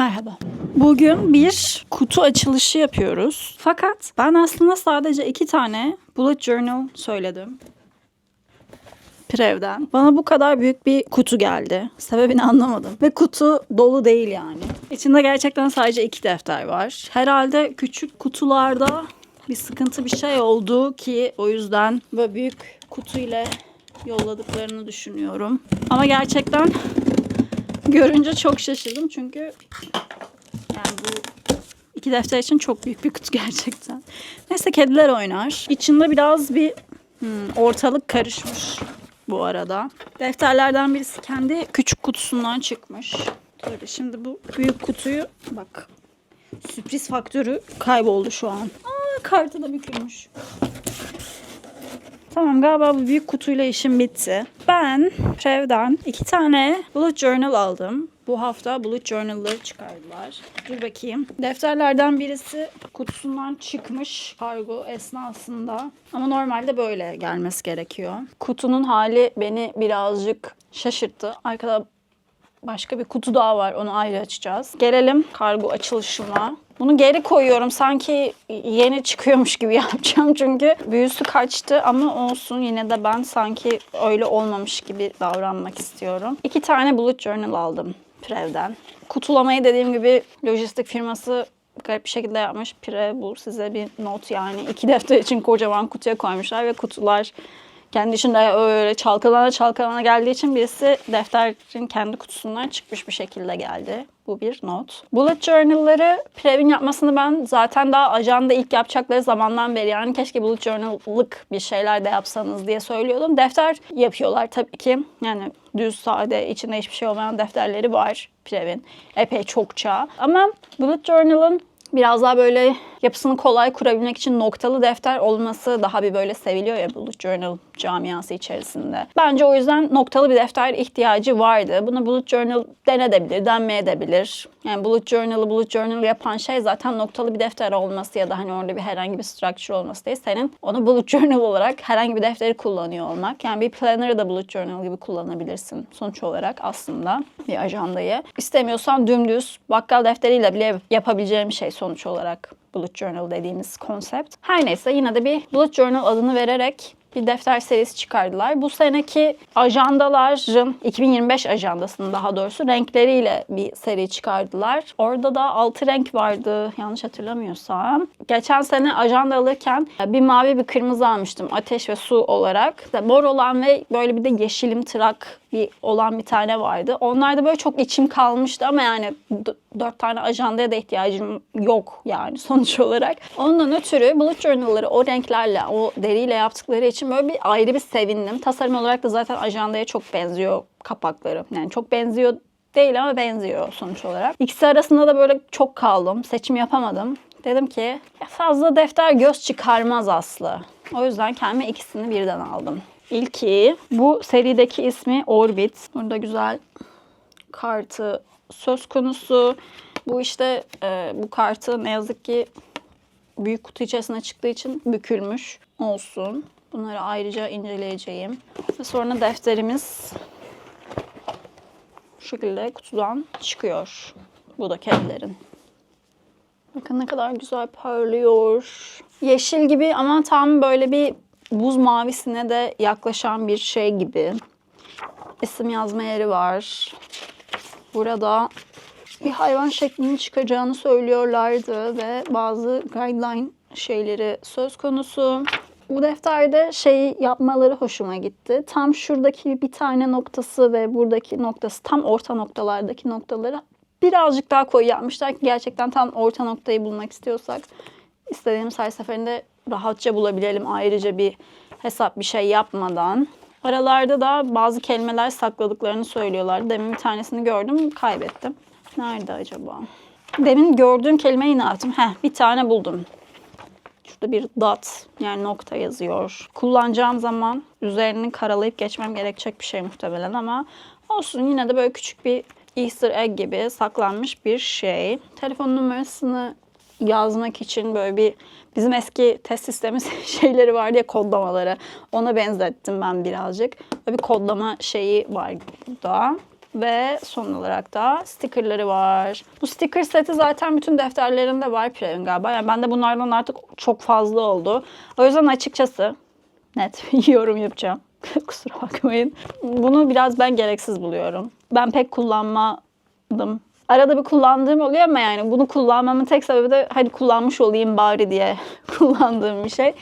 Merhaba. Bugün bir kutu açılışı yapıyoruz. Fakat ben aslında sadece iki tane bullet journal söyledim. Prev'den. Bana bu kadar büyük bir kutu geldi. Sebebini anlamadım. Ve kutu dolu değil yani. İçinde gerçekten sadece iki defter var. Herhalde küçük kutularda bir sıkıntı bir şey oldu ki o yüzden böyle büyük kutu ile yolladıklarını düşünüyorum. Ama gerçekten görünce çok şaşırdım çünkü yani bu iki defter için çok büyük bir kutu gerçekten. Neyse kediler oynar. İçinde biraz bir hmm, ortalık karışmış bu arada. Defterlerden birisi kendi küçük kutusundan çıkmış. Böyle şimdi bu büyük kutuyu bak sürpriz faktörü kayboldu şu an. Aa kartı da bükülmüş. Tamam galiba bu büyük kutuyla işim bitti. Ben Prev'den iki tane bullet journal aldım. Bu hafta bullet journal'ları çıkardılar. Dur bakayım. Defterlerden birisi kutusundan çıkmış kargo esnasında. Ama normalde böyle gelmesi gerekiyor. Kutunun hali beni birazcık şaşırttı. Arkada başka bir kutu daha var. Onu ayrı açacağız. Gelelim kargo açılışına. Bunu geri koyuyorum. Sanki yeni çıkıyormuş gibi yapacağım. Çünkü büyüsü kaçtı ama olsun. Yine de ben sanki öyle olmamış gibi davranmak istiyorum. İki tane bullet journal aldım Prev'den. Kutulamayı dediğim gibi lojistik firması garip bir şekilde yapmış. Pre bu size bir not yani. iki defter için kocaman kutuya koymuşlar ve kutular kendi içinde öyle çalkalana çalkalana geldiği için birisi defterin kendi kutusundan çıkmış bir şekilde geldi. Bu bir not. Bullet journal'ları Prev'in yapmasını ben zaten daha ajanda ilk yapacakları zamandan beri yani keşke bullet journal'lık bir şeyler de yapsanız diye söylüyordum. Defter yapıyorlar tabii ki. Yani düz sade içinde hiçbir şey olmayan defterleri var Prev'in. Epey çokça. Ama bullet journal'ın biraz daha böyle yapısını kolay kurabilmek için noktalı defter olması daha bir böyle seviliyor ya bullet journal camiası içerisinde. Bence o yüzden noktalı bir defter ihtiyacı vardı. Bunu bullet journal denedebilir, denmeyebilir. Yani bullet journal'ı bullet journal yapan şey zaten noktalı bir defter olması ya da hani orada bir herhangi bir structure olması değil. Senin onu bullet journal olarak herhangi bir defteri kullanıyor olmak. Yani bir planner'ı da bullet journal gibi kullanabilirsin sonuç olarak aslında bir ajandayı. İstemiyorsan dümdüz bakkal defteriyle bile yapabileceğim şey sonuç olarak bullet journal dediğimiz konsept. Her neyse yine de bir bullet journal adını vererek bir defter serisi çıkardılar. Bu seneki ajandaların 2025 ajandasının daha doğrusu renkleriyle bir seri çıkardılar. Orada da 6 renk vardı yanlış hatırlamıyorsam. Geçen sene ajanda alırken bir mavi bir kırmızı almıştım ateş ve su olarak. İşte mor olan ve böyle bir de yeşilim tırak bir olan bir tane vardı. Onlarda böyle çok içim kalmıştı ama yani dört tane ajandaya da ihtiyacım yok yani sonuç olarak. Ondan ötürü bullet journal'ları o renklerle, o deriyle yaptıkları için böyle bir ayrı bir sevindim. Tasarım olarak da zaten ajandaya çok benziyor kapakları. Yani çok benziyor değil ama benziyor sonuç olarak. İkisi arasında da böyle çok kaldım. Seçim yapamadım. Dedim ki "Ya fazla defter göz çıkarmaz Aslı. O yüzden kendime ikisini birden aldım. İlki bu serideki ismi Orbit. Burada güzel kartı söz konusu. Bu işte e, bu kartı ne yazık ki büyük kutu içerisine çıktığı için bükülmüş olsun. Bunları ayrıca inceleyeceğim. Ve sonra defterimiz şu şekilde kutudan çıkıyor. Bu da kedilerin. Bakın ne kadar güzel parlıyor. Yeşil gibi ama tam böyle bir buz mavisine de yaklaşan bir şey gibi. İsim yazma yeri var. Burada bir hayvan şeklinin çıkacağını söylüyorlardı ve bazı guideline şeyleri söz konusu. Bu defterde şey yapmaları hoşuma gitti. Tam şuradaki bir tane noktası ve buradaki noktası tam orta noktalardaki noktaları birazcık daha koyu yapmışlar ki gerçekten tam orta noktayı bulmak istiyorsak istediğimiz her seferinde rahatça bulabilelim ayrıca bir hesap bir şey yapmadan. Aralarda da bazı kelimeler sakladıklarını söylüyorlar. Demin bir tanesini gördüm, kaybettim. Nerede acaba? Demin gördüğüm kelimeyi ne yaptım? Heh, bir tane buldum. Şurada bir dot yani nokta yazıyor. Kullanacağım zaman üzerini karalayıp geçmem gerekecek bir şey muhtemelen ama olsun yine de böyle küçük bir Easter egg gibi saklanmış bir şey. Telefon numarasını yazmak için böyle bir bizim eski test sistemi şeyleri vardı ya kodlamaları. Ona benzettim ben birazcık. Böyle bir kodlama şeyi var burada. Ve son olarak da stickerları var. Bu sticker seti zaten bütün defterlerinde var Pirev'in galiba. Yani bende bunlardan artık çok fazla oldu. O yüzden açıkçası net yorum yapacağım. Kusura bakmayın. Bunu biraz ben gereksiz buluyorum. Ben pek kullanmadım. Arada bir kullandığım oluyor ama yani bunu kullanmamın tek sebebi de hadi kullanmış olayım bari diye kullandığım bir şey.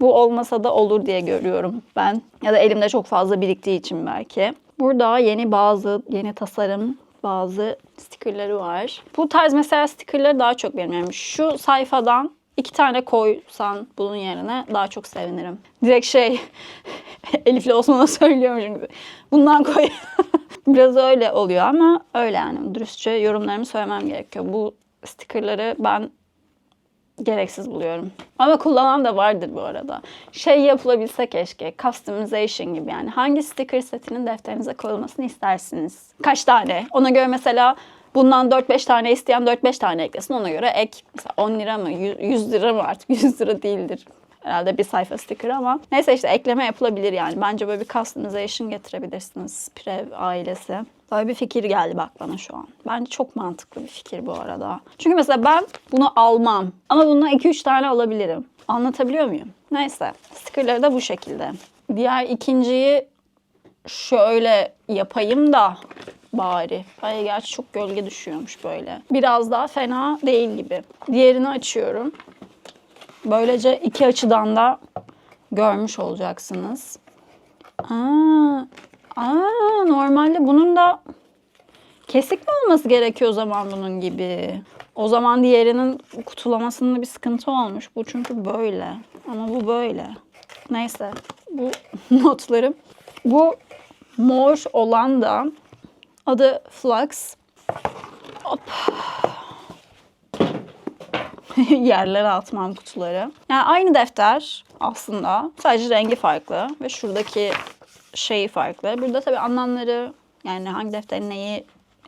Bu olmasa da olur diye görüyorum ben. Ya da elimde çok fazla biriktiği için belki. Burada yeni bazı, yeni tasarım bazı stickerları var. Bu tarz mesela stickerları daha çok benim. Şu sayfadan iki tane koysan bunun yerine daha çok sevinirim. Direkt şey Elif'le Osman'a söylüyormuşum gibi. Bundan koy. Biraz öyle oluyor ama öyle yani. Dürüstçe yorumlarımı söylemem gerekiyor. Bu stickerları ben gereksiz buluyorum. Ama kullanan da vardır bu arada. Şey yapılabilse keşke. Customization gibi yani. Hangi sticker setinin defterinize koyulmasını istersiniz? Kaç tane? Ona göre mesela bundan 4-5 tane isteyen 4-5 tane eklesin. Ona göre ek mesela 10 lira mı 100 lira mı artık 100 lira değildir. Herhalde bir sayfa sticker ama. Neyse işte ekleme yapılabilir yani. Bence böyle bir customization getirebilirsiniz Prev ailesi. Böyle bir fikir geldi bak bana şu an. Bence çok mantıklı bir fikir bu arada. Çünkü mesela ben bunu almam. Ama bundan 2-3 tane alabilirim. Anlatabiliyor muyum? Neyse. Stickerları da bu şekilde. Diğer ikinciyi şöyle yapayım da bari. Ay gerçi çok gölge düşüyormuş böyle. Biraz daha fena değil gibi. Diğerini açıyorum. Böylece iki açıdan da görmüş olacaksınız. Aa, aa, normalde bunun da kesik mi olması gerekiyor o zaman bunun gibi? O zaman diğerinin kutulamasında bir sıkıntı olmuş. Bu çünkü böyle. Ama bu böyle. Neyse. Bu notlarım. Bu mor olan da adı Flux. Hop. yerlere atmam kutuları. Yani aynı defter aslında. Sadece rengi farklı ve şuradaki şeyi farklı. Burada tabii anlamları yani hangi defterin neyi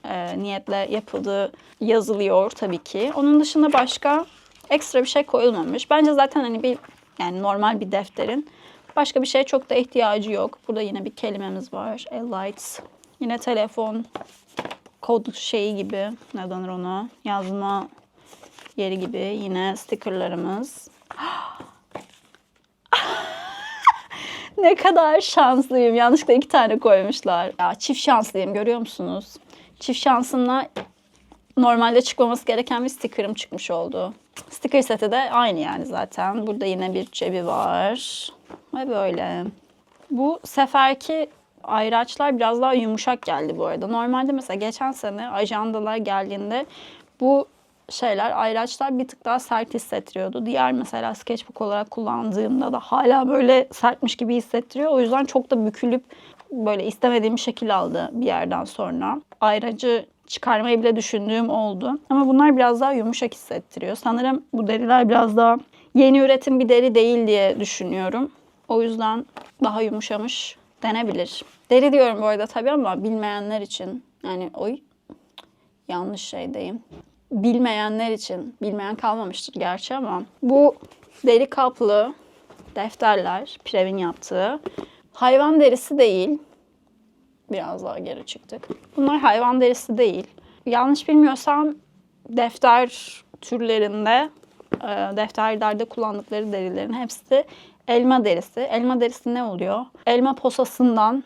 e, niyetle yapıldığı yazılıyor tabii ki. Onun dışında başka ekstra bir şey koyulmamış. Bence zaten hani bir yani normal bir defterin başka bir şeye çok da ihtiyacı yok. Burada yine bir kelimemiz var. Lights. Yine telefon kod şeyi gibi ne denir ona yazma yeri gibi yine stickerlarımız. ne kadar şanslıyım. Yanlışlıkla iki tane koymuşlar. Ya çift şanslıyım görüyor musunuz? Çift şansımla normalde çıkmaması gereken bir stickerım çıkmış oldu. Sticker seti de aynı yani zaten. Burada yine bir cebi var. Ve böyle. Bu seferki ayraçlar biraz daha yumuşak geldi bu arada. Normalde mesela geçen sene ajandalar geldiğinde bu şeyler, ayraçlar bir tık daha sert hissettiriyordu. Diğer mesela sketchbook olarak kullandığımda da hala böyle sertmiş gibi hissettiriyor. O yüzden çok da bükülüp böyle istemediğim şekil aldı bir yerden sonra. Ayracı çıkarmayı bile düşündüğüm oldu. Ama bunlar biraz daha yumuşak hissettiriyor. Sanırım bu deriler biraz daha yeni üretim bir deri değil diye düşünüyorum. O yüzden daha yumuşamış denebilir. Deri diyorum bu arada tabii ama bilmeyenler için yani oy yanlış şeydeyim bilmeyenler için, bilmeyen kalmamıştır gerçi ama bu deri kaplı defterler, Pirev'in yaptığı hayvan derisi değil. Biraz daha geri çıktık. Bunlar hayvan derisi değil. Yanlış bilmiyorsam defter türlerinde, e, defterlerde kullandıkları derilerin hepsi elma derisi. Elma derisi ne oluyor? Elma posasından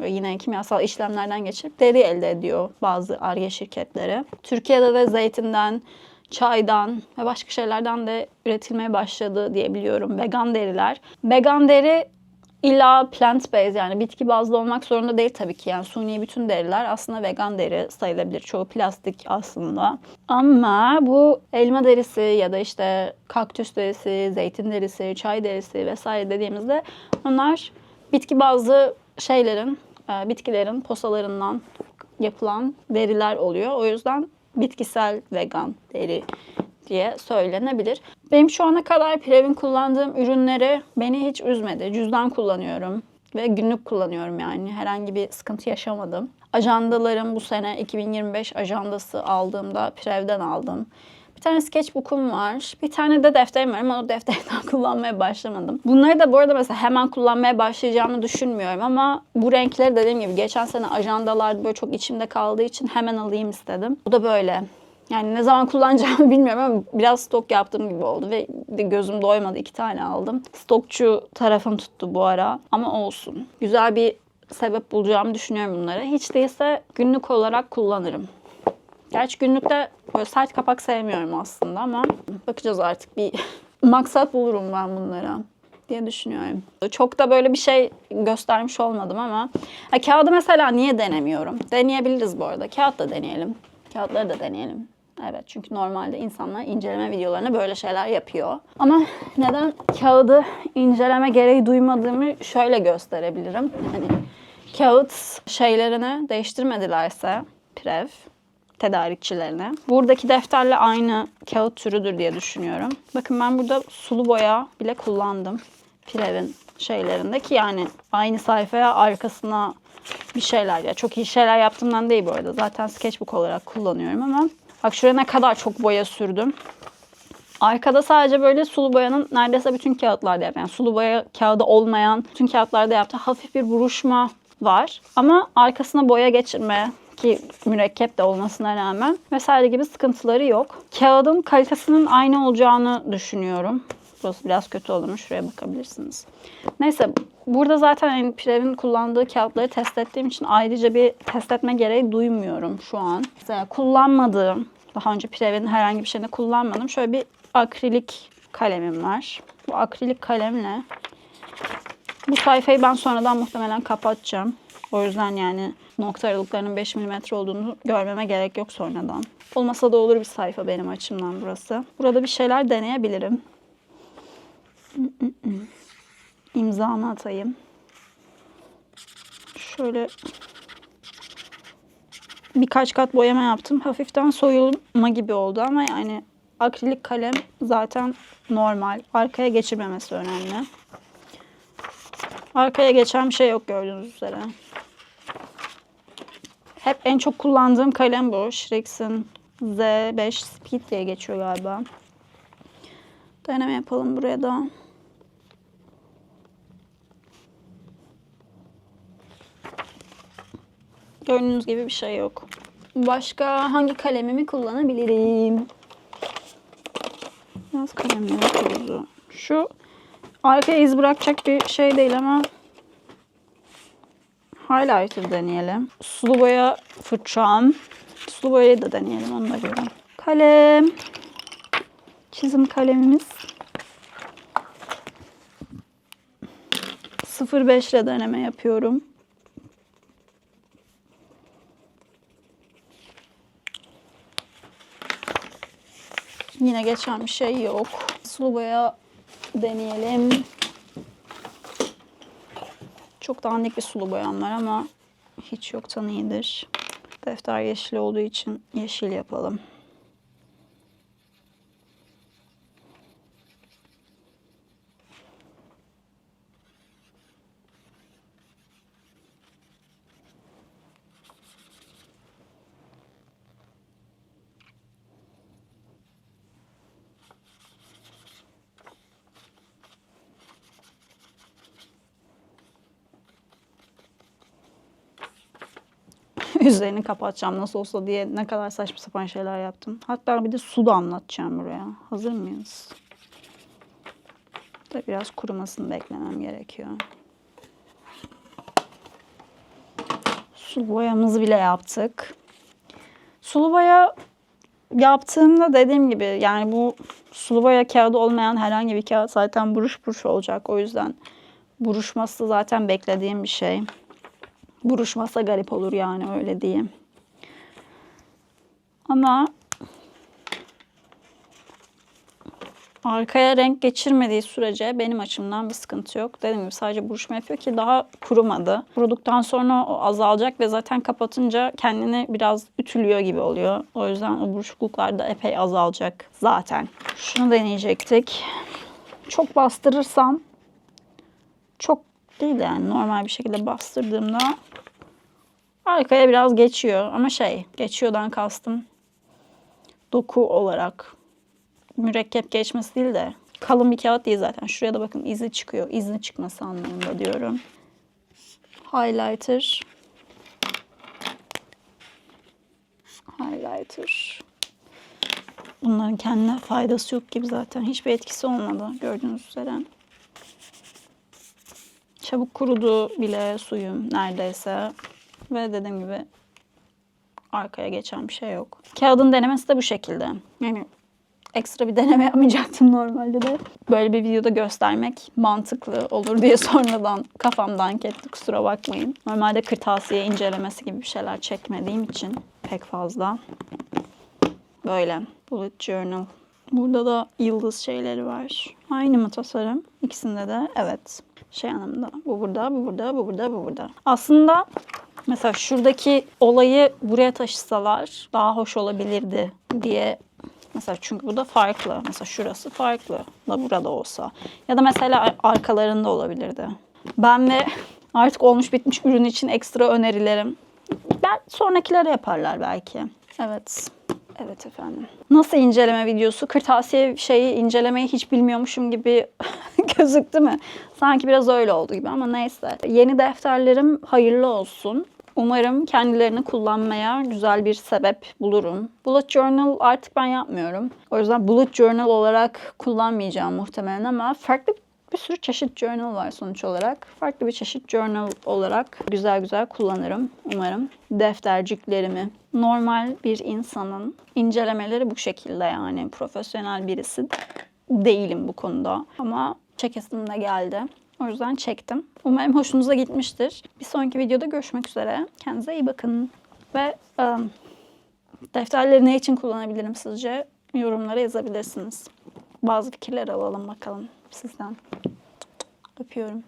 ve yine kimyasal işlemlerden geçirip deri elde ediyor bazı arge şirketleri. Türkiye'de de zeytinden, çaydan ve başka şeylerden de üretilmeye başladı diyebiliyorum vegan deriler. Vegan deri illa plant based yani bitki bazlı olmak zorunda değil tabii ki. Yani suni bütün deriler aslında vegan deri sayılabilir. Çoğu plastik aslında. Ama bu elma derisi ya da işte kaktüs derisi, zeytin derisi, çay derisi vesaire dediğimizde onlar bitki bazlı şeylerin, e, bitkilerin posalarından yapılan deriler oluyor. O yüzden bitkisel vegan deri diye söylenebilir. Benim şu ana kadar Pirev'in kullandığım ürünleri beni hiç üzmedi. Cüzdan kullanıyorum ve günlük kullanıyorum yani. Herhangi bir sıkıntı yaşamadım. Ajandalarım bu sene 2025 ajandası aldığımda Pirev'den aldım. Bir tane sketchbook'um var. Bir tane de defterim var ama o defterden kullanmaya başlamadım. Bunları da bu arada mesela hemen kullanmaya başlayacağımı düşünmüyorum ama bu renkleri dediğim gibi geçen sene ajandalarda böyle çok içimde kaldığı için hemen alayım istedim. Bu da böyle. Yani ne zaman kullanacağımı bilmiyorum ama biraz stok yaptığım gibi oldu ve gözüm doymadı. iki tane aldım. Stokçu tarafım tuttu bu ara ama olsun. Güzel bir sebep bulacağımı düşünüyorum bunlara. Hiç değilse günlük olarak kullanırım. Gerçi günlükte böyle sert kapak sevmiyorum aslında ama bakacağız artık bir maksat bulurum ben bunlara diye düşünüyorum. Çok da böyle bir şey göstermiş olmadım ama ha, kağıdı mesela niye denemiyorum? Deneyebiliriz bu arada. Kağıt da deneyelim. Kağıtları da deneyelim. Evet çünkü normalde insanlar inceleme videolarına böyle şeyler yapıyor. Ama neden kağıdı inceleme gereği duymadığımı şöyle gösterebilirim. Hani kağıt şeylerini değiştirmedilerse Prev tedarikçilerine. Buradaki defterle aynı kağıt türüdür diye düşünüyorum. Bakın ben burada sulu boya bile kullandım. Prev'in şeylerinde ki yani aynı sayfaya arkasına bir şeyler ya çok iyi şeyler yaptığımdan değil bu arada. Zaten sketchbook olarak kullanıyorum ama bak şuraya ne kadar çok boya sürdüm. Arkada sadece böyle sulu boyanın neredeyse bütün kağıtlarda yaptı. Yani sulu boya kağıdı olmayan bütün kağıtlarda yaptı. Hafif bir buruşma var. Ama arkasına boya geçirme ki mürekkep de olmasına rağmen vesaire gibi sıkıntıları yok. Kağıdın kalitesinin aynı olacağını düşünüyorum. Burası biraz kötü olmuş. Şuraya bakabilirsiniz. Neyse burada zaten yani Pirev'in kullandığı kağıtları test ettiğim için ayrıca bir test etme gereği duymuyorum şu an. Mesela kullanmadığım, daha önce Pirev'in herhangi bir şeyini kullanmadım. Şöyle bir akrilik kalemim var. Bu akrilik kalemle bu sayfayı ben sonradan muhtemelen kapatacağım. O yüzden yani nokta aralıklarının 5 mm olduğunu görmeme gerek yok sonradan. Olmasa da olur bir sayfa benim açımdan burası. Burada bir şeyler deneyebilirim. İmzamı atayım. Şöyle birkaç kat boyama yaptım. Hafiften soyulma gibi oldu ama yani akrilik kalem zaten normal. Arkaya geçirmemesi önemli. Arkaya geçen bir şey yok gördüğünüz üzere. Hep en çok kullandığım kalem bu. Shrix'in Z5 Speed diye geçiyor galiba. Deneme yapalım buraya da. Gördüğünüz gibi bir şey yok. Başka hangi kalemimi kullanabilirim? Biraz kalemleri kuruzu. Şu arkaya iz bırakacak bir şey değil ama highlighter deneyelim. Sulu boya fırçam. Sulu boyayı da deneyelim onu da görelim. Kalem. Çizim kalemimiz. 05 ile deneme yapıyorum. Yine geçen bir şey yok. Sulu boya deneyelim. Çok dandik bir sulu boyam var ama hiç yoktan iyidir. Defter yeşil olduğu için yeşil yapalım. Üzerini kapatacağım nasıl olsa diye ne kadar saçma sapan şeyler yaptım. Hatta bir de su da anlatacağım buraya. Hazır mıyız? Da biraz kurumasını beklemem gerekiyor. Sulu boyamızı bile yaptık. Sulu boya yaptığımda dediğim gibi yani bu sulu boya kağıdı olmayan herhangi bir kağıt zaten buruş buruş olacak. O yüzden buruşması zaten beklediğim bir şey. Buruşmasa garip olur yani öyle diyeyim. Ama arkaya renk geçirmediği sürece benim açımdan bir sıkıntı yok. Dediğim gibi sadece buruşma yapıyor ki daha kurumadı. Kuruduktan sonra o azalacak ve zaten kapatınca kendini biraz ütülüyor gibi oluyor. O yüzden o buruşukluklar da epey azalacak zaten. Şunu deneyecektik. Çok bastırırsam çok değil de yani normal bir şekilde bastırdığımda arkaya biraz geçiyor. Ama şey geçiyordan kastım doku olarak mürekkep geçmesi değil de kalın bir kağıt değil zaten. Şuraya da bakın izi çıkıyor. İzni çıkması anlamında diyorum. Highlighter. Highlighter. Bunların kendine faydası yok gibi zaten. Hiçbir etkisi olmadı gördüğünüz üzere. Çabuk kurudu bile suyum neredeyse. Ve dediğim gibi arkaya geçen bir şey yok. Kağıdın denemesi de bu şekilde. Yani ekstra bir deneme yapmayacaktım normalde de. Böyle bir videoda göstermek mantıklı olur diye sonradan kafamdan etti kusura bakmayın. Normalde kırtasiye incelemesi gibi bir şeyler çekmediğim için pek fazla. Böyle bullet journal. Burada da yıldız şeyleri var. Aynı mı tasarım? İkisinde de evet. Şey anlamında. Bu burada, bu burada, bu burada, bu burada. Aslında mesela şuradaki olayı buraya taşısalar daha hoş olabilirdi diye Mesela çünkü bu da farklı. Mesela şurası farklı da burada olsa. Ya da mesela arkalarında olabilirdi. Ben ve artık olmuş bitmiş ürün için ekstra önerilerim. Ben sonrakileri yaparlar belki. Evet. Evet efendim. Nasıl inceleme videosu? Kırtasiye şeyi incelemeyi hiç bilmiyormuşum gibi gözüktü mü? Sanki biraz öyle oldu gibi ama neyse. Yeni defterlerim hayırlı olsun. Umarım kendilerini kullanmaya güzel bir sebep bulurum. Bullet Journal artık ben yapmıyorum. O yüzden Bullet Journal olarak kullanmayacağım muhtemelen ama farklı bir sürü çeşit journal var sonuç olarak. Farklı bir çeşit journal olarak güzel güzel kullanırım umarım. Defterciklerimi. Normal bir insanın incelemeleri bu şekilde yani. Profesyonel birisi değilim bu konuda. Ama çekesim de geldi. O yüzden çektim. Umarım hoşunuza gitmiştir. Bir sonraki videoda görüşmek üzere. Kendinize iyi bakın. Ve ım, defterleri ne için kullanabilirim sizce? Yorumlara yazabilirsiniz. Bazı fikirler alalım bakalım sizden. Öpüyorum.